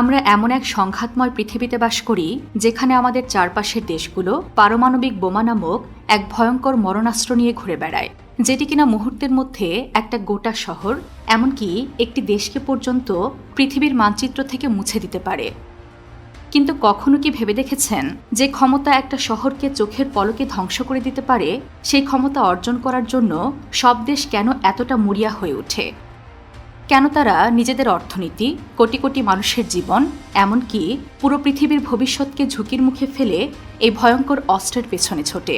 আমরা এমন এক সংঘাতময় পৃথিবীতে বাস করি, যেখানে আমাদের চারপাশের দেশগুলো পারমাণবিক বোমা নামক এক ভয়ঙ্কর মরণাস্ত্র নিয়ে ঘুরে বেড়ায়, যেটি কিনা মুহূর্তের মধ্যে একটা গোটা শহর, এমনকি একটি দেশকে পর্যন্ত পৃথিবীর মানচিত্র থেকে মুছে দিতে পারে। কিন্তু কখনো কি ভেবে দেখেছেন যে ক্ষমতা একটা শহরকে চোখের পলকে ধ্বংস করে দিতে পারে? সেই ক্ষমতা অর্জন করার জন্য সব দেশ কেন এতটা মরিয়া হয়ে ওঠে? কেন তারা নিজেদের অর্থনীতি, কোটি কোটি মানুষের জীবন, এমনকি পুরো পৃথিবীর ভবিষ্যৎকে ঝুঁকির মুখে ফেলে এই ভয়ঙ্কর অস্ত্রের পেছনে ছোটে।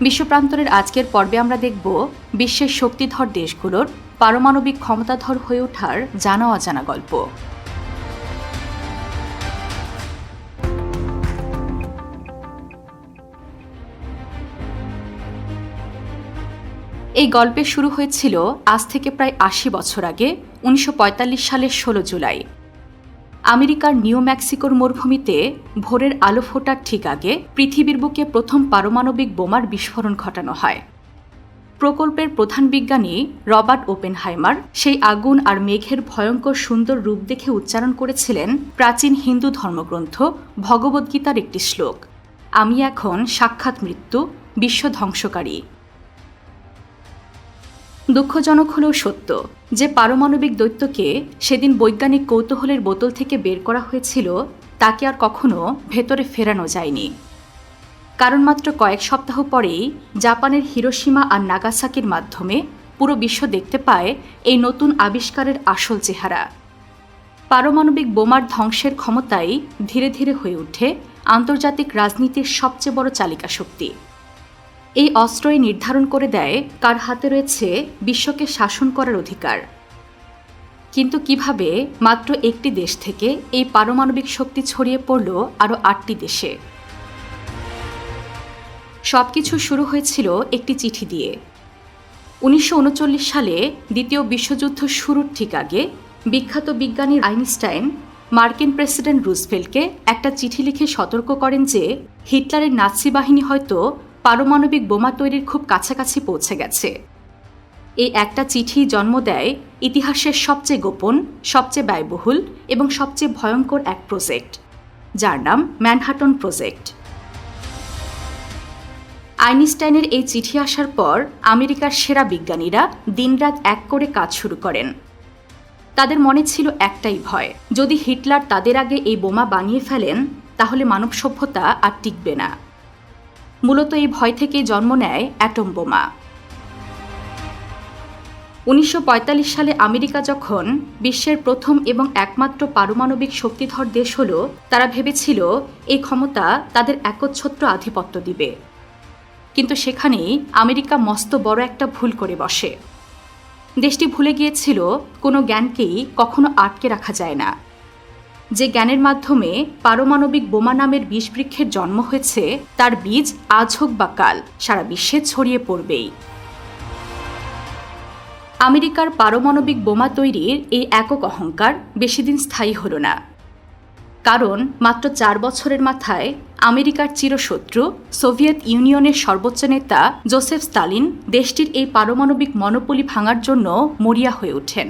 বিশ্বপ্রান্তরের আজকের পর্বে আমরা দেখব বিশ্বের শক্তিধর দেশগুলোর পারমাণবিক ক্ষমতাধর হয়ে ওঠার জানা অজানা গল্প। এই গল্পের শুরু হয়েছিল আজ থেকে প্রায় আশি বছর আগে, উনিশশো পঁয়তাল্লিশ সালের ষোলো জুলাই। আমেরিকার নিউ মেক্সিকোর মরুভূমিতে ভোরের আলো ফোটার ঠিক আগে পৃথিবীর বুকে প্রথম পারমাণবিক বোমার বিস্ফোরণ ঘটানো হয়। প্রকল্পের প্রধান বিজ্ঞানী রবার্ট ওপেনহাইমার সেই আগুন আর মেঘের ভয়ঙ্কর সুন্দর রূপ দেখে উচ্চারণ করেছিলেন প্রাচীন হিন্দু ধর্মগ্রন্থ ভগবদ্গীতার একটি শ্লোক, আমি এখন সাক্ষাৎ মৃত্যু, বিশ্ব ধ্বংসকারী। দুঃখজনক হলেও সত্য যে পারমাণবিক দৈত্যকে সেদিন বৈজ্ঞানিক কৌতূহলের বোতল থেকে বের করা হয়েছিল, তাকে আর কখনো ভেতরে ফেরানো যায়নি। কারণ মাত্র কয়েক সপ্তাহ পরেই জাপানের হিরোসীমা আর নাগাসাকির মাধ্যমে পুরো বিশ্ব দেখতে পায় এই নতুন আবিষ্কারের আসল চেহারা। পারমাণবিক বোমার ধ্বংসের ক্ষমতাই ধীরে ধীরে হয়ে ওঠে আন্তর্জাতিক রাজনীতির সবচেয়ে বড় চালিকা শক্তি এই অস্ত্রই নির্ধারণ করে দেয় কার হাতে রয়েছে বিশ্বকে শাসন করার অধিকার। কিন্তু কীভাবে মাত্র একটি দেশ থেকে এই পারমাণবিক শক্তি ছড়িয়ে পড়ল আরও আটটি দেশে? সবকিছু শুরু হয়েছিল একটি চিঠি দিয়ে। উনিশশো উনচল্লিশ সালে দ্বিতীয় বিশ্বযুদ্ধ শুরুর ঠিক আগে বিখ্যাত বিজ্ঞানী আইনস্টাইন মার্কিন প্রেসিডেন্ট রুজভেলকে একটা চিঠি লিখে সতর্ক করেন যে, হিটলারের নাৎসি বাহিনী হয়তো পারমাণবিক বোমা তৈরির খুব কাছাকাছি পৌঁছে গেছে। এই একটা চিঠি জন্ম দেয় ইতিহাসের সবচেয়ে গোপন, সবচেয়ে ব্যয়বহুল এবং সবচেয়ে ভয়ঙ্কর এক প্রজেক্ট, যার নাম ম্যানহাটন প্রজেক্ট। আইনস্টাইনের এই চিঠি আসার পর আমেরিকার সেরা বিজ্ঞানীরা দিনরাত এক করে কাজ শুরু করেন। তাদের মনে ছিল একটাই ভয়, যদি হিটলার তাদের আগে এই বোমা বানিয়ে ফেলেন, তাহলে মানব সভ্যতা আর টিকবে না। মূলত এই ভয় থেকে জন্ম নেয় অ্যাটম বোমা। উনিশশো পঁয়তাল্লিশ সালে আমেরিকা যখন বিশ্বের প্রথম এবং একমাত্র পারমাণবিক শক্তিধর দেশ হল, তারা ভেবেছিল এই ক্ষমতা তাদের একচ্ছত্র আধিপত্য দিবে। কিন্তু সেখানেই আমেরিকা মস্ত বড় একটা ভুল করে বসে। দেশটি ভুলে গিয়েছিল, কোনো জ্ঞানকেই কখনো আটকে রাখা যায় না। যে জ্ঞানের মাধ্যমে পারমাণবিক বোমা নামের বিষবৃক্ষের জন্ম হয়েছে, তার বীজ আজ হোক বা কাল, সারা বিশ্বে ছড়িয়ে পড়বেই। আমেরিকার পারমাণবিক বোমা তৈরির এই একক অহংকার বেশিদিন স্থায়ী হল না। কারণ মাত্র চার বছরের মাথায় আমেরিকার চিরশত্রু সোভিয়েত ইউনিয়নের সর্বোচ্চ নেতা জোসেফ স্টালিন দেশটির এই পারমাণবিক মনোপলি ভাঙার জন্য মরিয়া হয়ে ওঠেন।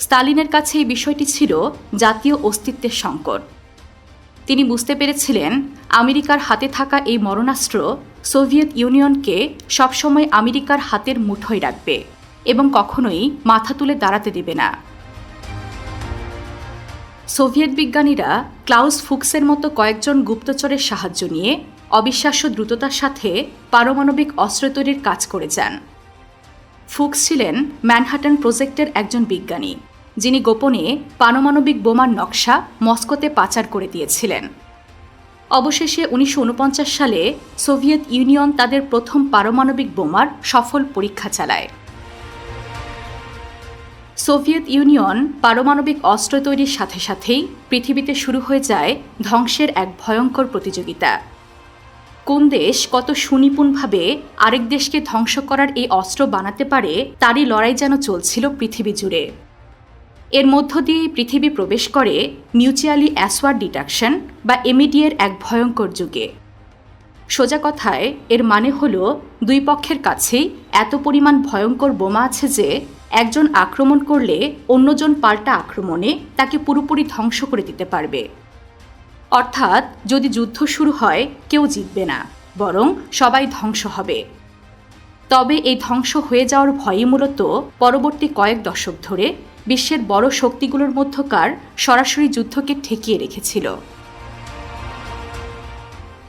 স্টালিনের কাছে এই বিষয়টি ছিল জাতীয় অস্তিত্বের সংকট। তিনি বুঝতে পেরেছিলেন, আমেরিকার হাতে থাকা এই মরণাস্ত্র সোভিয়েত ইউনিয়নকে সবসময় আমেরিকার হাতের মুঠোয় রাখবে এবং কখনোই মাথা তুলে দাঁড়াতে দেবে না। সোভিয়েত বিজ্ঞানীরা ক্লাউস ফুক্সের মতো কয়েকজন গুপ্তচরের সাহায্য নিয়ে অবিশ্বাস্য দ্রুততার সাথে পারমাণবিক অস্ত্র তৈরির কাজ করে যান। ফুক্স ছিলেন ম্যানহাটন প্রজেক্টের একজন বিজ্ঞানী। যিনি গোপনে পারমাণবিক বোমার নকশা মস্কোতে পাচার করে দিয়েছিলেন। অবশেষে উনিশশো ঊনপঞ্চাশ সালে সোভিয়েত ইউনিয়ন তাদের প্রথম পারমাণবিক বোমার সফল পরীক্ষা চালায়। সোভিয়েত ইউনিয়ন পারমাণবিক অস্ত্র তৈরির সাথে সাথেই পৃথিবীতে শুরু হয়ে যায় ধ্বংসের এক ভয়ঙ্কর প্রতিযোগিতা। কোন দেশ কত সুনিপুণভাবে আরেক দেশকে ধ্বংস করার এই অস্ত্র বানাতে পারে, তারই লড়াই যেন চলছিল পৃথিবী জুড়ে। এর মধ্য দিয়ে পৃথিবী প্রবেশ করে মিউচুয়ালি অ্যাসওয়ার ডিটাকশন বা এমিডিয়ের এক ভয়ঙ্কর যুগে। সোজা কথায়, এর মানে হল দুই পক্ষের কাছেই এত পরিমাণ ভয়ঙ্কর বোমা আছে যে একজন আক্রমণ করলে অন্যজন পাল্টা আক্রমণে তাকে পুরোপুরি ধ্বংস করে দিতে পারবে। অর্থাৎ, যদি যুদ্ধ শুরু হয়, কেউ জিতবে না, বরং সবাই ধ্বংস হবে। তবে এই ধ্বংস হয়ে যাওয়ার ভয়ই মূলত পরবর্তী কয়েক দশক ধরে বিশ্বের বড় শক্তিগুলোর মধ্যকার সরাসরি যুদ্ধকে ঠেকিয়ে রেখেছিল।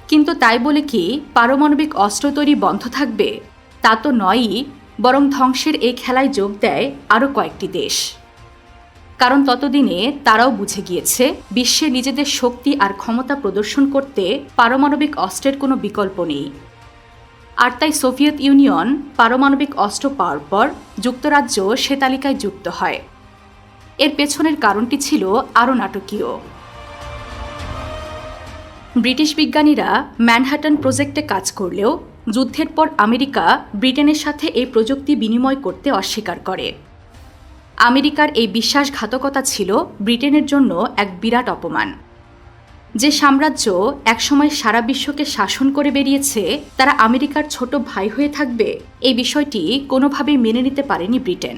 কিন্তু তাই বলে কি পারমাণবিক অস্ত্র তৈরি বন্ধ থাকবে, তা তো নয়ই, বরং ধ্বংসের এই খেলায় যোগ দেয় আরও কয়েকটি দেশ। কারণ ততদিনে তারাও বুঝে গিয়েছে, বিশ্বে নিজেদের শক্তি আর ক্ষমতা প্রদর্শন করতে পারমাণবিক অস্ত্রের কোনো বিকল্প নেই। আর তাই সোভিয়েত ইউনিয়ন পারমাণবিক অস্ত্র পাওয়ার পর যুক্তরাজ্য সে তালিকায় যুক্ত হয়। এর পেছনের কারণটি ছিল আরও নাটকীয়। ব্রিটিশ বিজ্ঞানীরা ম্যানহাটন প্রজেক্টে কাজ করলেও যুদ্ধের পর আমেরিকা ব্রিটেনের সাথে এই প্রযুক্তি বিনিময় করতে অস্বীকার করে। আমেরিকার এই বিশ্বাসঘাতকতা ছিল ব্রিটেনের জন্য এক বিরাট অপমান। যে সাম্রাজ্য একসময় সারা বিশ্বকে শাসন করে বেরিয়েছে, তারা আমেরিকার ছোট ভাই হয়ে থাকবে, এই বিষয়টি কোনোভাবেই মেনে নিতে পারেনি ব্রিটেন।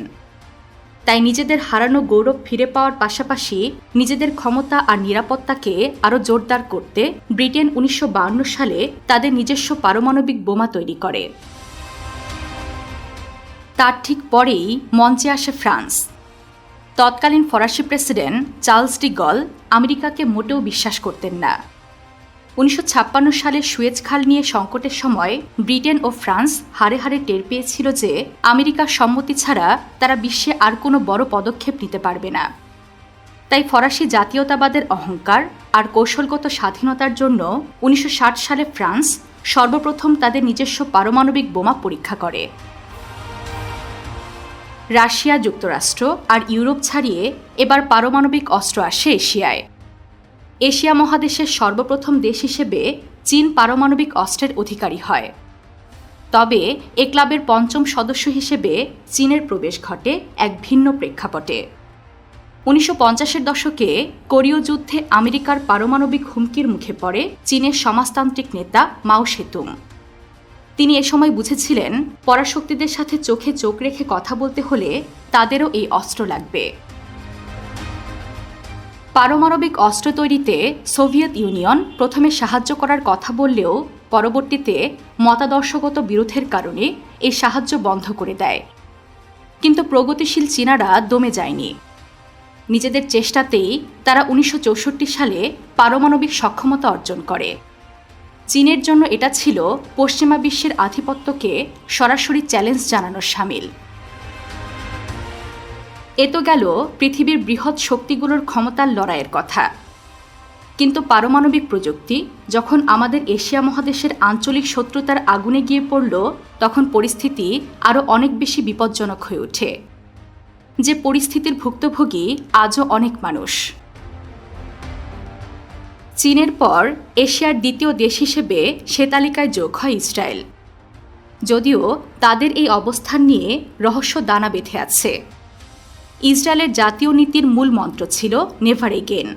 তাই নিজেদের হারানো গৌরব ফিরে পাওয়ার পাশাপাশি নিজেদের ক্ষমতা আর নিরাপত্তাকে আরও জোরদার করতে ব্রিটেন উনিশশো সালে তাদের নিজস্ব পারমাণবিক বোমা তৈরি করে। তার ঠিক পরেই মঞ্চে আসে ফ্রান্স। তৎকালীন ফরাসি প্রেসিডেন্ট চার্লস ডি গল আমেরিকাকে মোটেও বিশ্বাস করতেন না। উনিশশো ছাপ্পান্ন সালে সুয়েজ খাল নিয়ে সংকটের সময় ব্রিটেন ও ফ্রান্স হারে হারে টের পেয়েছিল যে আমেরিকার সম্মতি ছাড়া তারা বিশ্বে আর কোনো বড় পদক্ষেপ নিতে পারবে না। তাই ফরাসি জাতীয়তাবাদের অহংকার আর কৌশলগত স্বাধীনতার জন্য উনিশশো ষাট সালে ফ্রান্স সর্বপ্রথম তাদের নিজস্ব পারমাণবিক বোমা পরীক্ষা করে। রাশিয়া যুক্তরাষ্ট্র আর ইউরোপ ছাড়িয়ে এবার পারমাণবিক অস্ত্র আসে এশিয়ায়। এশিয়া মহাদেশের সর্বপ্রথম দেশ হিসেবে চীন পারমাণবিক অস্ত্রের অধিকারী হয়। তবে এ ক্লাবের পঞ্চম সদস্য হিসেবে চীনের প্রবেশ ঘটে এক ভিন্ন প্রেক্ষাপটে। উনিশশো পঞ্চাশের দশকে কোরীয় যুদ্ধে আমেরিকার পারমাণবিক হুমকির মুখে পড়ে চীনের সমাজতান্ত্রিক নেতা মাও সেতুং। তিনি এ সময় বুঝেছিলেন, পরাশক্তিদের সাথে চোখে চোখ রেখে কথা বলতে হলে তাদেরও এই অস্ত্র লাগবে। পারমাণবিক অস্ত্র তৈরিতে সোভিয়েত ইউনিয়ন প্রথমে সাহায্য করার কথা বললেও পরবর্তীতে মতাদর্শগত বিরোধের কারণে এই সাহায্য বন্ধ করে দেয়। কিন্তু প্রগতিশীল চীনারা দমে যায়নি। নিজেদের চেষ্টাতেই তারা উনিশশো চৌষট্টি সালে পারমাণবিক সক্ষমতা অর্জন করে। চীনের জন্য এটা ছিল পশ্চিমা বিশ্বের আধিপত্যকে সরাসরি চ্যালেঞ্জ জানানোর সামিল। এ তো গেল পৃথিবীর বৃহৎ শক্তিগুলোর ক্ষমতার লড়াইয়ের কথা। কিন্তু পারমাণবিক প্রযুক্তি যখন আমাদের এশিয়া মহাদেশের আঞ্চলিক শত্রুতার আগুনে গিয়ে পড়ল, তখন পরিস্থিতি আরও অনেক বেশি বিপজ্জনক হয়ে ওঠে। যে পরিস্থিতির ভুক্তভোগী আজও অনেক মানুষ। চীনের পর এশিয়ার দ্বিতীয় দেশ হিসেবে সে তালিকায় যোগ হয় ইসরায়েল। যদিও তাদের এই অবস্থান নিয়ে রহস্য দানা বেঁধে আছে। ইসরায়েলের জাতীয় নীতির মূল মন্ত্র ছিল নেভার এগেন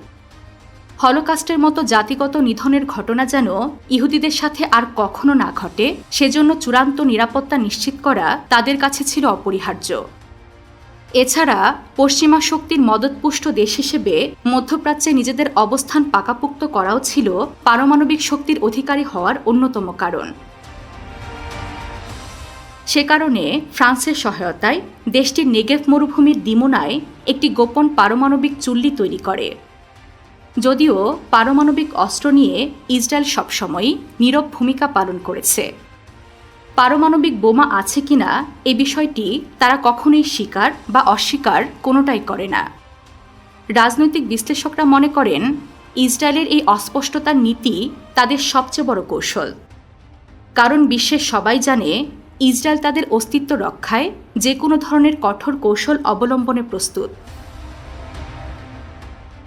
হলোকাস্টের মতো জাতিগত নিধনের ঘটনা যেন ইহুদিদের সাথে আর কখনো না ঘটে, সেজন্য চূড়ান্ত নিরাপত্তা নিশ্চিত করা তাদের কাছে ছিল অপরিহার্য। এছাড়া পশ্চিমা শক্তির মদতপুষ্ট দেশ হিসেবে মধ্যপ্রাচ্যে নিজেদের অবস্থান পাকাপুক্ত করাও ছিল পারমাণবিক শক্তির অধিকারী হওয়ার অন্যতম কারণ। সে কারণে ফ্রান্সের সহায়তায় দেশটির নেগেভ মরুভূমির দিমোনায় একটি গোপন পারমাণবিক চুল্লি তৈরি করে। যদিও পারমাণবিক অস্ত্র নিয়ে ইসরায়েল সবসময়ই নীরব ভূমিকা পালন করেছে। পারমাণবিক বোমা আছে কিনা এ বিষয়টি তারা কখনোই স্বীকার বা অস্বীকার কোনোটাই করে না। রাজনৈতিক বিশ্লেষকরা মনে করেন, ইসরায়েলের এই অস্পষ্টতার নীতি তাদের সবচেয়ে বড় কৌশল। কারণ বিশ্বের সবাই জানে ইসরায়েল তাদের অস্তিত্ব রক্ষায় যে কোনো ধরনের কঠোর কৌশল অবলম্বনে প্রস্তুত।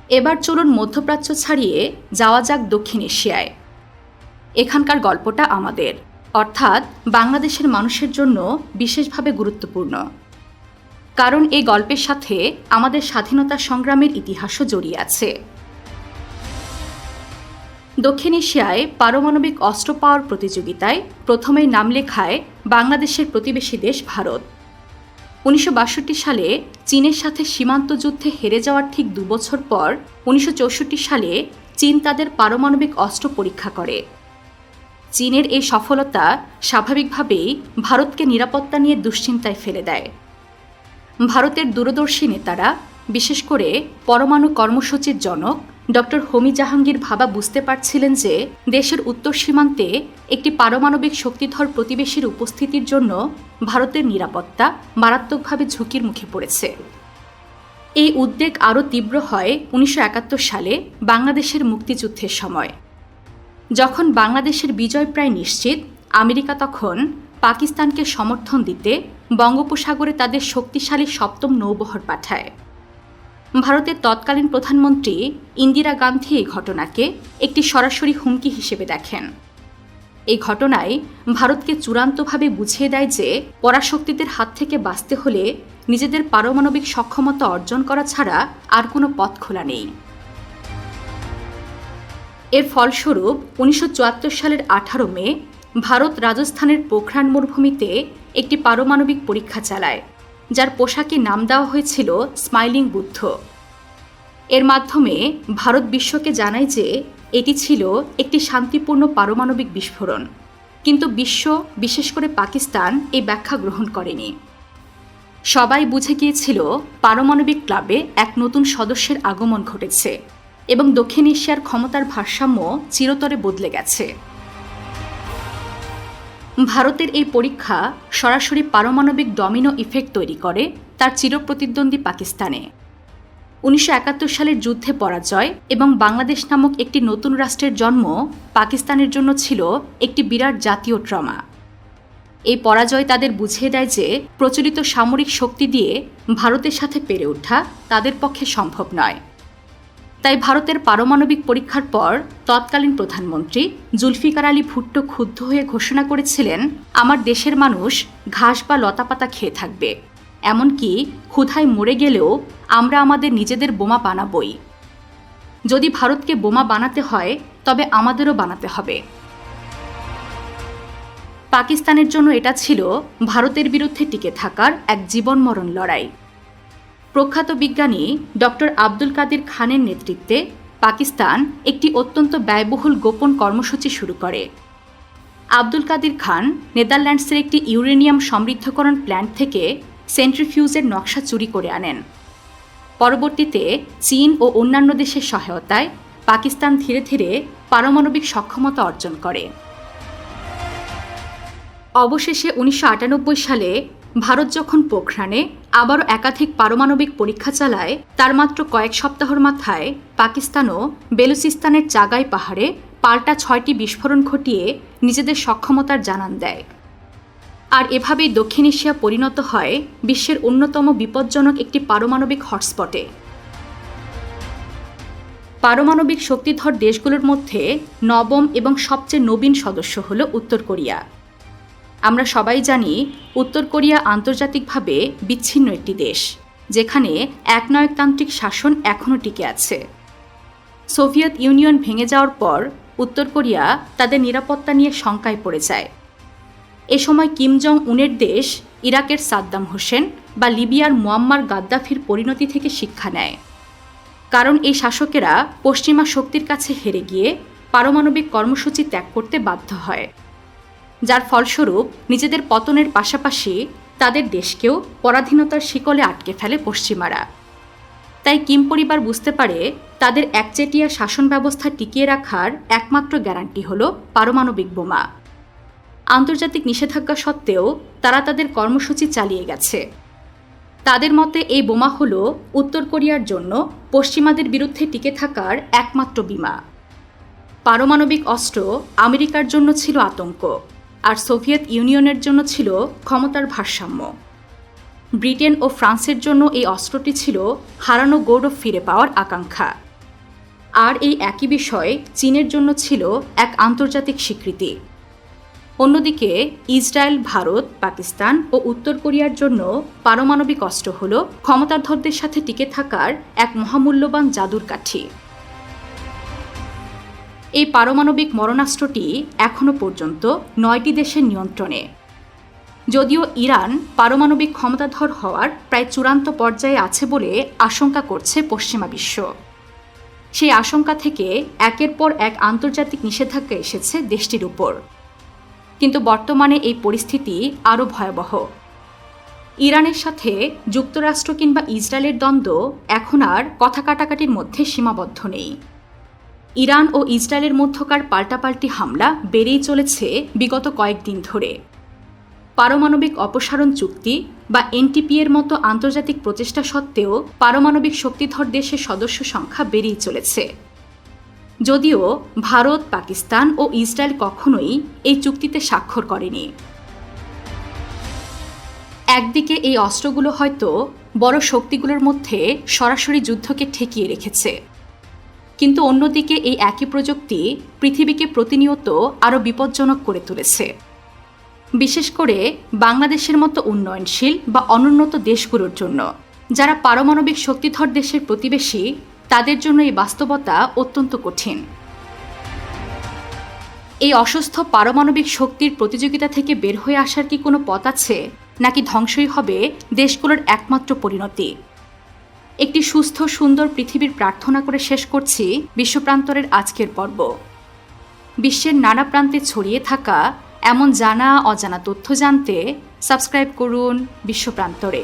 এবার চলুন মধ্যপ্রাচ্য ছাড়িয়ে যাওয়া যাক দক্ষিণ এশিয়ায়। এখানকার গল্পটা আমাদের। অর্থাৎ বাংলাদেশের মানুষের জন্য বিশেষভাবে গুরুত্বপূর্ণ। কারণ এই গল্পের সাথে আমাদের স্বাধীনতা সংগ্রামের ইতিহাসও জড়িয়ে আছে। দক্ষিণ এশিয়ায় পারমাণবিক অস্ত্র পাওয়ার প্রতিযোগিতায় প্রথমেই নাম লেখায় বাংলাদেশের প্রতিবেশী দেশ ভারত। উনিশশো বাষট্টি সালে চীনের সাথে সীমান্ত যুদ্ধে হেরে যাওয়ার ঠিক দুবছর পর উনিশশো চৌষট্টি সালে চীন তাদের পারমাণবিক অস্ত্র পরীক্ষা করে। চীনের এই সফলতা স্বাভাবিকভাবেই ভারতকে নিরাপত্তা নিয়ে দুশ্চিন্তায় ফেলে দেয়। ভারতের দূরদর্শী নেতারা, বিশেষ করে পরমাণু কর্মসূচির জনক ডক্টর হোমি জাহাঙ্গীর ভাবা বুঝতে পারছিলেন যে দেশের উত্তর সীমান্তে একটি পারমাণবিক শক্তিধর প্রতিবেশীর উপস্থিতির জন্য ভারতের নিরাপত্তা মারাত্মকভাবে ঝুঁকির মুখে পড়েছে। এই উদ্বেগ আরও তীব্র হয় উনিশশো একাত্তর সালে বাংলাদেশের মুক্তিযুদ্ধের সময়। যখন বাংলাদেশের বিজয় প্রায় নিশ্চিত, আমেরিকা তখন পাকিস্তানকে সমর্থন দিতে বঙ্গোপসাগরে তাদের শক্তিশালী সপ্তম নৌবহর পাঠায়। ভারতের তৎকালীন প্রধানমন্ত্রী ইন্দিরা গান্ধী এই ঘটনাকে একটি সরাসরি হুমকি হিসেবে দেখেন। এই ঘটনায় ভারতকে চূড়ান্তভাবে বুঝিয়ে দেয় যে পরাশক্তিদের হাত থেকে বাঁচতে হলে নিজেদের পারমাণবিক সক্ষমতা অর্জন করা ছাড়া আর কোনো পথ খোলা নেই। এর ফলস্বরূপ উনিশশো চুয়াত্তর সালের আঠারো মে ভারত রাজস্থানের পোখরান মরুভূমিতে একটি পারমাণবিক পরীক্ষা চালায়। যার পোশাকে নাম দেওয়া হয়েছিল স্মাইলিং বুদ্ধ। এর মাধ্যমে ভারত বিশ্বকে জানায় যে এটি ছিল একটি শান্তিপূর্ণ পারমাণবিক বিস্ফোরণ। কিন্তু বিশ্ব, বিশেষ করে পাকিস্তান, এই ব্যাখ্যা গ্রহণ করেনি। সবাই বুঝে গিয়েছিল পারমাণবিক ক্লাবে এক নতুন সদস্যের আগমন ঘটেছে এবং দক্ষিণ এশিয়ার ক্ষমতার ভারসাম্য চিরতরে বদলে গেছে। ভারতের এই পরীক্ষা সরাসরি পারমাণবিক ডমিনো ইফেক্ট তৈরি করে তার চিরপ্রতিদ্বন্দ্বী পাকিস্তানে। উনিশশো একাত্তর সালের যুদ্ধে পরাজয় এবং বাংলাদেশ নামক একটি নতুন রাষ্ট্রের জন্ম পাকিস্তানের জন্য ছিল একটি বিরাট জাতীয় ট্রমা। এই পরাজয় তাদের বুঝিয়ে দেয় যে প্রচলিত সামরিক শক্তি দিয়ে ভারতের সাথে পেরে ওঠা তাদের পক্ষে সম্ভব নয়। তাই ভারতের পারমাণবিক পরীক্ষার পর তৎকালীন প্রধানমন্ত্রী জুলফিকার আলী ভুট্টো ক্ষুব্ধ হয়ে ঘোষণা করেছিলেন, আমার দেশের মানুষ ঘাস বা লতাপাতা খেয়ে থাকবে। এমনকি ক্ষুধায় মরে গেলেও আমরা আমাদের নিজেদের বোমা বানাবই। যদি ভারতকে বোমা বানাতে হয়, তবে আমাদেরও বানাতে হবে। পাকিস্তানের জন্য এটা ছিল ভারতের বিরুদ্ধে টিকে থাকার এক জীবনমরণ লড়াই। প্রখ্যাত বিজ্ঞানী ডক্টর আব্দুল কাদের খানের নেতৃত্বে পাকিস্তান একটি অত্যন্ত ব্যয়বহুল গোপন কর্মসূচি শুরু করে। আব্দুল কাদের খান নেদারল্যান্ডসের একটি ইউরেনিয়াম সমৃদ্ধকরণ প্ল্যান্ট থেকে সেন্ট্রিফিউজের নকশা চুরি করে আনেন। পরবর্তীতে চীন ও অন্যান্য দেশের সহায়তায় পাকিস্তান ধীরে ধীরে পারমাণবিক সক্ষমতা অর্জন করে। অবশেষে উনিশশো আটানব্বই সালে ভারত যখন পোখরানে আবারও একাধিক পারমাণবিক পরীক্ষা চালায়, তার মাত্র কয়েক সপ্তাহর মাথায় পাকিস্তানও বেলুচিস্তানের চাগাই পাহাড়ে পাল্টা ছয়টি বিস্ফোরণ ঘটিয়ে নিজেদের সক্ষমতার জানান দেয়। আর এভাবেই দক্ষিণ এশিয়া পরিণত হয় বিশ্বের অন্যতম বিপজ্জনক একটি পারমাণবিক হটস্পটে। পারমাণবিক শক্তিধর দেশগুলোর মধ্যে নবম এবং সবচেয়ে নবীন সদস্য হল উত্তর কোরিয়া। আমরা সবাই জানি উত্তর কোরিয়া আন্তর্জাতিকভাবে বিচ্ছিন্ন একটি দেশ, যেখানে একনায়কতান্ত্রিক শাসন এখনও টিকে আছে। সোভিয়েত ইউনিয়ন ভেঙে যাওয়ার পর উত্তর কোরিয়া তাদের নিরাপত্তা নিয়ে শঙ্কায় পড়ে যায়। এ সময় কিম জং উনের দেশ ইরাকের সাদ্দাম হোসেন বা লিবিয়ার মুয়াম্মার গাদ্দাফির পরিণতি থেকে শিক্ষা নেয়। কারণ এই শাসকেরা পশ্চিমা শক্তির কাছে হেরে গিয়ে পারমাণবিক কর্মসূচি ত্যাগ করতে বাধ্য হয়। যার ফলস্বরূপ নিজেদের পতনের পাশাপাশি তাদের দেশকেও পরাধীনতার শিকলে আটকে ফেলে পশ্চিমারা। তাই কিম পরিবার বুঝতে পারে তাদের একচেটিয়া শাসন ব্যবস্থা টিকিয়ে রাখার একমাত্র গ্যারান্টি হল পারমাণবিক বোমা। আন্তর্জাতিক নিষেধাজ্ঞা সত্ত্বেও তারা তাদের কর্মসূচি চালিয়ে গেছে। তাদের মতে এই বোমা হল উত্তর কোরিয়ার জন্য পশ্চিমাদের বিরুদ্ধে টিকে থাকার একমাত্র বিমা। পারমাণবিক অস্ত্র আমেরিকার জন্য ছিল আতঙ্ক। আর সোভিয়েত ইউনিয়নের জন্য ছিল ক্ষমতার ভারসাম্য। ব্রিটেন ও ফ্রান্সের জন্য এই অস্ত্রটি ছিল হারানো গৌরব ফিরে পাওয়ার আকাঙ্ক্ষা। আর এই একই বিষয় চীনের জন্য ছিল এক আন্তর্জাতিক স্বীকৃতি। অন্যদিকে ইসরায়েল, ভারত, পাকিস্তান ও উত্তর কোরিয়ার জন্য পারমাণবিক অস্ত্র হল ক্ষমতাধরদের সাথে টিকে থাকার এক মহামূল্যবান জাদুর কাঠি। এই পারমাণবিক মরণাস্ত্রটি এখনও পর্যন্ত নয়টি দেশের নিয়ন্ত্রণে। যদিও ইরান পারমাণবিক ক্ষমতাধর হওয়ার প্রায় চূড়ান্ত পর্যায়ে আছে বলে আশঙ্কা করছে পশ্চিমা বিশ্ব। সেই আশঙ্কা থেকে একের পর এক আন্তর্জাতিক নিষেধাজ্ঞা এসেছে দেশটির উপর। কিন্তু বর্তমানে এই পরিস্থিতি আরও ভয়াবহ। ইরানের সাথে যুক্তরাষ্ট্র কিংবা ইসরায়েলের দ্বন্দ্ব এখন আর কথা কাটাকাটির মধ্যে সীমাবদ্ধ নেই। ইরান ও ইসরায়েলের মধ্যকার পাল্টাপাল্টি হামলা বেড়েই চলেছে বিগত কয়েকদিন ধরে। পারমাণবিক অপসারণ চুক্তি বা এনটিপি এর মতো আন্তর্জাতিক প্রচেষ্টা সত্ত্বেও পারমাণবিক শক্তিধর দেশের সদস্য সংখ্যা বেড়েই চলেছে। যদিও ভারত, পাকিস্তান ও ইসরায়েল কখনোই এই চুক্তিতে স্বাক্ষর করেনি। একদিকে এই অস্ত্রগুলো হয়তো বড় শক্তিগুলোর মধ্যে সরাসরি যুদ্ধকে ঠেকিয়ে রেখেছে। কিন্তু অন্যদিকে এই একই প্রযুক্তি পৃথিবীকে প্রতিনিয়ত আরও বিপজ্জনক করে তুলেছে। বিশেষ করে বাংলাদেশের মতো উন্নয়নশীল বা অনুন্নত দেশগুলোর জন্য, যারা পারমাণবিক শক্তিধর দেশের প্রতিবেশী, তাদের জন্য এই বাস্তবতা অত্যন্ত কঠিন। এই অসুস্থ পারমাণবিক শক্তির প্রতিযোগিতা থেকে বের হয়ে আসার কি কোনো পথ আছে, নাকি ধ্বংসই হবে দেশগুলোর একমাত্র পরিণতি? একটি সুস্থ, সুন্দর পৃথিবীর প্রার্থনা করে শেষ করছি বিশ্বপ্রান্তরের আজকের পর্ব। বিশ্বের নানা প্রান্তে ছড়িয়ে থাকা এমন জানা, অজানা তথ্য জানতে সাবস্ক্রাইব করুন বিশ্বপ্রান্তরে।